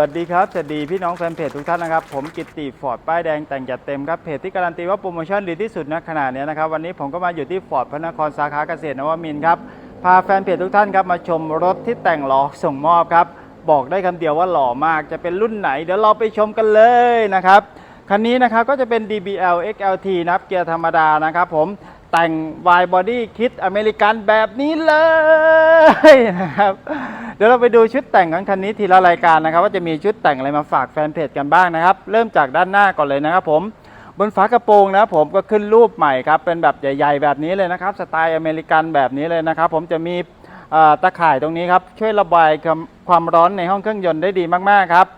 วัสดีครับ สวัสดีพี่น้องแฟนเพจทุกท่านนะครับ ผมกิตติฟอร์ดป้ายแดงแต่งจัดเต็มครับ เพจที่การันตีว่าโปรโมชั่นดีที่สุดณขณะนี้นะครับ วันนี้ผมก็มาอยู่ที่ฟอร์ดพระนครสาขาเกษตรนวมินทร์ครับ พาแฟนเพจทุกท่านครับมาชมรถที่แต่งหล่อส่งมอบครับ บอกได้คำเดียวว่าหล่อมาก จะเป็นรุ่นไหน เดี๋ยวเราไปชมกันเลยนะครับ คันนี้นะครับก็จะเป็น DBL XLT นะครับเกียร์ธรรมดานะครับผม แต่ง wide body คิดอเมริกันแบบนี้เลยนะครับ เดี๋ยวเราไปดูชุดแต่งของคันนี้ทีละรายการนะครับ ว่าจะมีชุดแต่งอะไรมาฝากแฟนเพจกันบ้างนะครับ เริ่มจากด้านหน้าก่อนเลยนะครับผมบนฝากระโปรงนะครับผมก็ขึ้นรูปใหม่ครับ เป็นแบบใหญ่ ๆ แบบนี้เลยนะครับ สไตล์อเมริกันแบบนี้เลยนะครับ ผมจะมีตะข่ายตรงนี้ครับช่วยระบายความความร้อนในห้องเครื่องยนต์ได้ดีมากๆครับ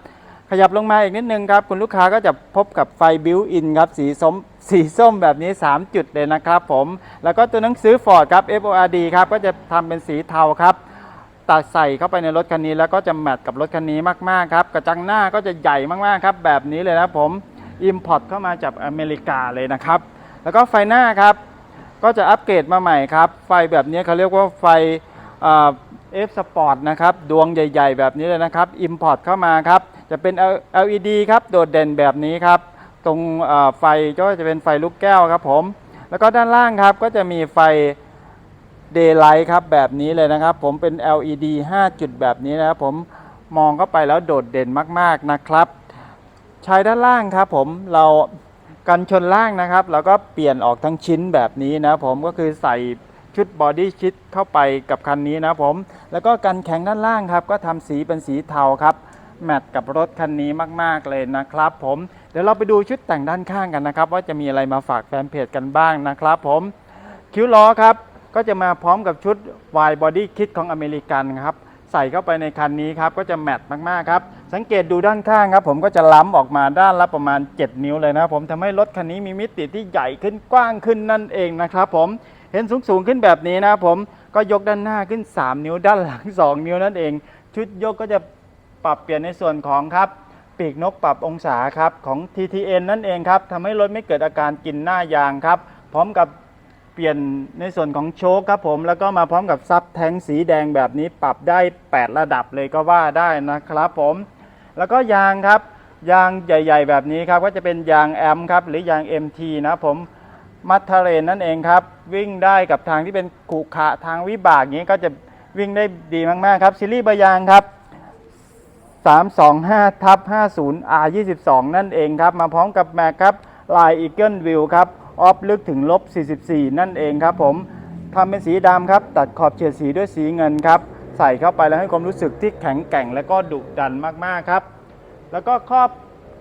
ขยับลงมาอีกนิดนึงครับ คุณลูกค้าก็จะพบกับไฟบิวอินครับ สีส้มสีส้มแบบนี้ 3 จุดเลยนะครับผม แล้วก็ตัวหนังสือ Ford ครับ FORD ครับ ก็จะทำเป็นสีเทาครับตัดใส่เข้าไปในรถคันนี้ แล้วก็จะแมทกับรถคันนี้มากๆครับ กระจังหน้าก็จะใหญ่มากๆครับ แบบนี้เลยนะผม Import เข้ามาจากอเมริกาเลยนะครับ แล้วก็ไฟหน้าครับ ก็จะอัปเกรดมาใหม่ครับ ไฟแบบนี้เขาเรียกว่าไฟเอ่อ F Sport นะครับ ดวงใหญ่ ๆ แบบนี้เลยนะครับ Import เข้ามาครับ จะเป็น LED ครับโดดเด่นแบบนี้ครับ ตรงไฟก็จะเป็นไฟลูกแก้วครับผม แล้วก็ด้านล่างครับก็จะมีไฟ Daylight ครับแบบนี้เลยนะครับ ผมเป็น LED 5 จุดแบบนี้นะครับผมมองเข้าไปแล้วโดดเด่นมากๆนะครับชายด้านล่างครับผมเรากันชนล่างนะครับเราก็เปลี่ยนออกทั้งชิ้นแบบนี้นะผมก็คือใส่ชุดบอดี้ชิดเข้าไปกับคันนี้นะผม แล้วก็กันแข็งด้านล่างครับ ก็ทำสีเป็นสีเทาครับ แมทกับรถคันนี้มาก ๆ เลยนะครับผมเดี๋ยวเราไปดูชุดแต่งด้านข้างกันนะครับ ว่าจะมีอะไรมาฝากแฟนเพจกันบ้างนะครับผมคิ้วล้อครับก็จะมาพร้อมกับชุด wide body kit ของอเมริกันครับใส่เข้าไปในคันนี้ครับก็จะแมทมากๆครับสังเกตดูด้านข้างครับ ผมก็จะล้ำออกมาด้านละประมาณ 7 นิ้วเลยนะครับผมทำให้รถคันนี้มีมิติที่ใหญ่ขึ้นกว้างขึ้นนั่นเองนะครับผมเห็นสูงสูงขึ้นแบบนี้นะครับผมก็ยกด้านหน้าขึ้น 3 นิ้วด้านหลัง 2 นิ้วนั่นเอง ชุดยกก็จะ ปรับเปลี่ยนในส่วนของครับปีกนกปรับองศาครับของ TTN นั่นเองครับทำให้รถไม่เกิดอาการกินหน้ายางครับ พร้อมกับเปลี่ยนในส่วนของโชคครับผม แล้วก็มาพร้อมกับซับแท้งสีแดงแบบนี้ปรับได้ 8 ระดับเลยก็ว่าได้นะครับผม แล้วก็ยางครับ ยางใหญ่ ๆ แบบนี้ครับ ก็จะเป็นยางแอมครับ หรือยาง MT นะผมมัทเทเรนนั่นเองครับ วิ่งได้กับทางที่เป็นขรุขระทางวิบากนี้ก็จะวิ่งได้ดีมากๆครับซีรีส์ใบยางครับ 325ทับ50 R 22 นั่นเองครับ มาพร้อมกับแม็กครับลาย Eagle View ครับออฟลึกถึงลบ 44 นั่นเองครับผมทำเป็นสีดำครับ ตัดขอบเฉดสีด้วยสีเงินครับ ใส่เข้าไปแล้วให้ความรู้สึกที่แข็งแกร่งและก็ดุดันมากๆครับ แล้วก็ครอบ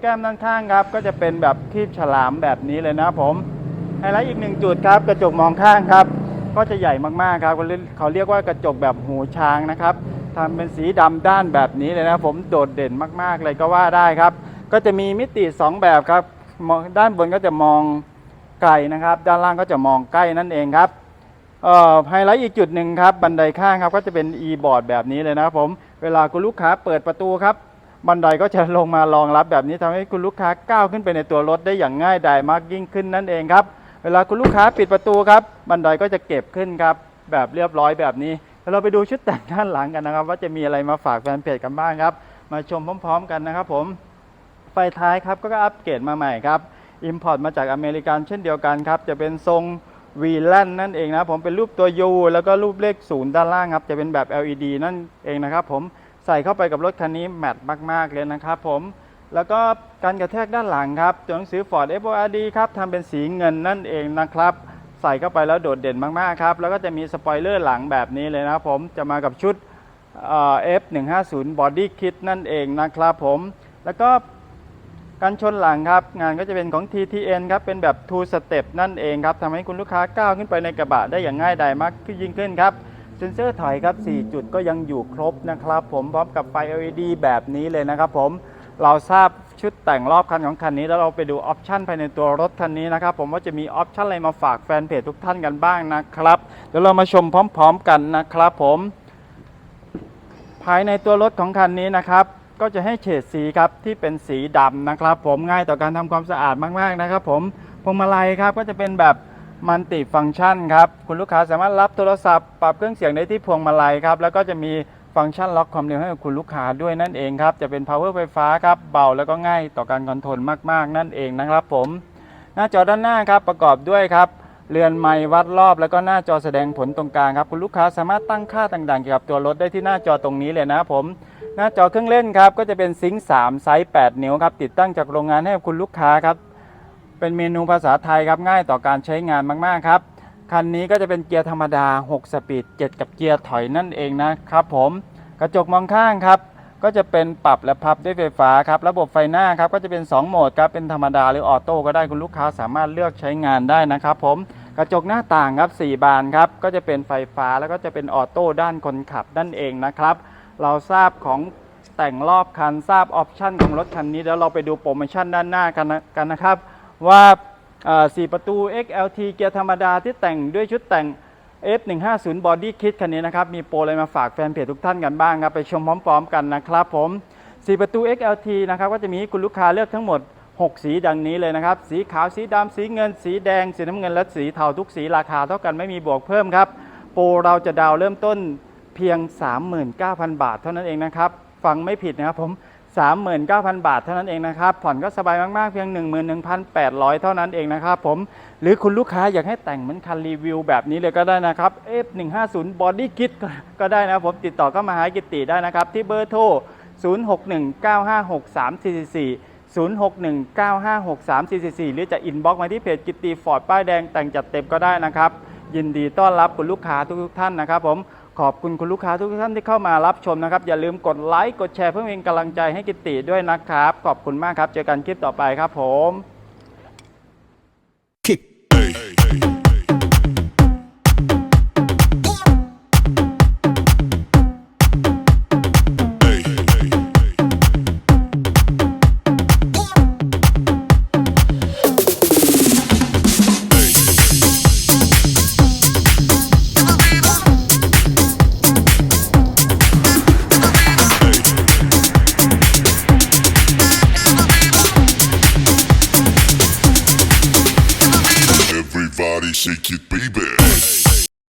แก้มด้านข้างครับ ก็จะเป็นแบบคีบฉลามแบบนี้เลยนะผมไฮไลท์อีกหนึ่งจุดครับ กระจกมองข้างครับ ก็จะใหญ่มากๆครับเขาเรียกว่ากระจกแบบหูช้างนะครับ ทำเป็นสีดำด้านแบบนี้เลยนะผมโดดเด่นมากๆเลยก็ว่าได้ครับ ก็จะมีมิติ 2 แบบครับด้านบนก็จะมองไกลนะครับ ด้านล่างก็จะมองใกล้นั่นเองครับไฮไลท์อีกจุดหนึ่งครับบันไดข้างครับก็จะเป็น e-board แบบนี้เลยนะครับผมเวลาคุณลูกค้าเปิดประตูครับบันไดก็จะลงมารองรับแบบนี้ทำให้คุณลูกค้าก้าวขึ้นไปในตัวรถได้อย่างง่ายดายมากยิ่งขึ้นนั่นเองครับ เวลาคุณลูกค้าปิดประตูครับ บันไดก็จะเก็บขึ้นครับ แบบเรียบร้อยแบบนี้ เราไปดูชุดแต่งด้านหลังกันนะครับ ว่าจะมีอะไรมาฝากแฟนเพจกันบ้างครับ มาชมพร้อม ๆ กันนะครับผม ไฟท้ายครับก็อัปเกรดมาใหม่ครับ Import มาจากอเมริกันเช่นเดียวกันครับ จะเป็นทรง V l a n นั่นเองนะผมเป็นรูปตัว U แล้วก็รูปเลขศูนย์ด้านล่างครับ จะเป็นแบบ LED นั่นเองนะครับผมใส่เข้าไปกับรถคันนี้แมทมาก ๆ เลยนะครับผมแล้วก็การกระแทกด้านหลังครับตัวหนังสือ Ford FORD ครับทำเป็นสีเงินนั่นเองนะครับ ใส่เข้าไปแล้วโดดเด่นมากๆครับ แล้วก็จะมีสปอยเลอร์หลังแบบนี้เลยนะครับผมจะมากับชุดเอ่อ F150 Body Kit นั่นเองนะครับผมแล้วก็การชนหลังครับ งานก็จะเป็นของ TTN ครับ เป็นแบบ two step นั่นเองครับทำให้คุณลูกค้าก้าวขึ้นไปในกระบะได้อย่างง่ายดายมากขึ้นยิ่งขึ้นครับเซ็นเซอร์ถอยครับ 4 จุดก็ยังอยู่ครบนะครับผมพร้อมกับไฟ LED แบบนี้เลยนะครับผม เราทราบชุดแต่งรอบคันของคันนี้แล้วเราไปดูออปชันภายในตัวรถคันนี้นะครับ ผมว่าจะมีออปชันอะไรมาฝากแฟนเพจทุกท่านกันบ้างนะครับเดี๋ยวเรามาชมพร้อม ๆ กันนะครับ ผม ภายในตัวรถของคันนี้นะครับก็จะให้เฉดสีครับที่เป็นสีดำนะครับ ผมง่ายต่อการทำความสะอาดมากๆนะครับ ผมพวงมาลัยครับก็จะเป็นแบบมัลติฟังก์ชันครับคุณลูกค้าสามารถรับโทรศัพท์ ปรับเครื่องเสียงได้ที่พวงมาลัยครับแล้วก็จะมี ฟังก์ชันล็อกความเร็วให้กับคุณลูกค้าด้วยนั่นเองครับ จะเป็น power ไฟฟ้าครับเบาแล้วก็ง่ายต่อการคอนโทรลมากๆ นั่นเองนะครับผม หน้าจอด้านหน้าครับประกอบด้วยครับเรือนไม้วัดรอบแล้วก็หน้าจอแสดงผลตรงกลางครับคุณลูกค้าสามารถตั้งค่าต่างๆเกี่ยวกับตัวรถได้ที่หน้าจอตรงนี้เลยนะครับผมหน้าจอเครื่องเล่นครับก็จะเป็นซิงค์3ไซส์8 นิ้วครับติดตั้งจากโรงงานให้กับคุณลูกค้าครับเป็นเมนูภาษาไทยครับง่ายต่อการใช้งานมากๆครับ คันนี้ก็จะเป็นเกียร์ธรรมดา 6 สปีด 7 กับเกียร์ถอยนั่นเองนะครับผม กระจกมองข้างครับ ก็จะเป็นปรับและพับด้วยไฟฟ้าครับ ระบบไฟหน้าครับก็จะเป็น 2 โหมดครับ เป็นธรรมดาหรือออโต้ก็ได้คุณลูกค้าสามารถเลือกใช้งานได้นะครับผม กระจกหน้าต่างครับ 4 บานครับ ก็จะเป็นไฟฟ้าแล้วก็จะเป็นออโต้ด้านคนขับนั่นเองนะครับ เราทราบของแต่งรอบคันทราบออปชั่นของรถคันนี้แล้วเราไปดูโปรโมชั่นด้านหน้ากันนะกันนะครับ ว่า 4 ประตู XLT เกียร์ธรรมดาที่แต่งด้วยชุดแต่ง F150 Body Kit คันนี้นะครับ มีโปรอะไรมาฝากแฟนเพจทุกท่านกันบ้างครับ ไปชมพร้อมๆกันนะครับผม 4 ประตู XLT นะครับ ก็จะมีคุณลูกค้าเลือกทั้งหมด 6 สีดังนี้เลยนะครับ สีขาวสีดำสีเงิน สีแดง สีน้ำเงิน และสีเทาทุกสีราคาเท่ากันไม่มีบวกเพิ่มครับ โปรเราจะดาวเริ่มต้นเพียง 39,000 บาทเท่านั้นเองนะครับ ฟังไม่ผิดนะครับผม 39,000 บาทเท่านั้นเองนะครับ ผ่อนก็สบายมาก ๆ เพียง 11,800 เท่านั้นเองนะครับผม หรือคุณลูกค้าอยากให้แต่งเหมือนคันรีวิวแบบนี้เลยก็ได้นะครับ F150 Body Kit ก็ก็ได้นะครับผมติดต่อก็มาหากิตติได้นะครับ ที่เบอร์โทร 0619563444 0619563444 หรือจะอินบ็อกมาที่เพจกิตติฟอร์ดป้ายแดงแต่งจัดเต็มก็ได้นะครับ ยินดีต้อนรับคุณลูกค้าทุกๆท่านนะครับผม ขอบคุณคุณลูกค้าทุกท่านที่เข้ามารับชมนะครับ อย่าลืมกดไลค์กดแชร์เพื่อเป็นกำลังใจให้กิตติด้วยนะครับ ขอบคุณมากครับ เจอกันคลิปต่อไปครับผม shake it,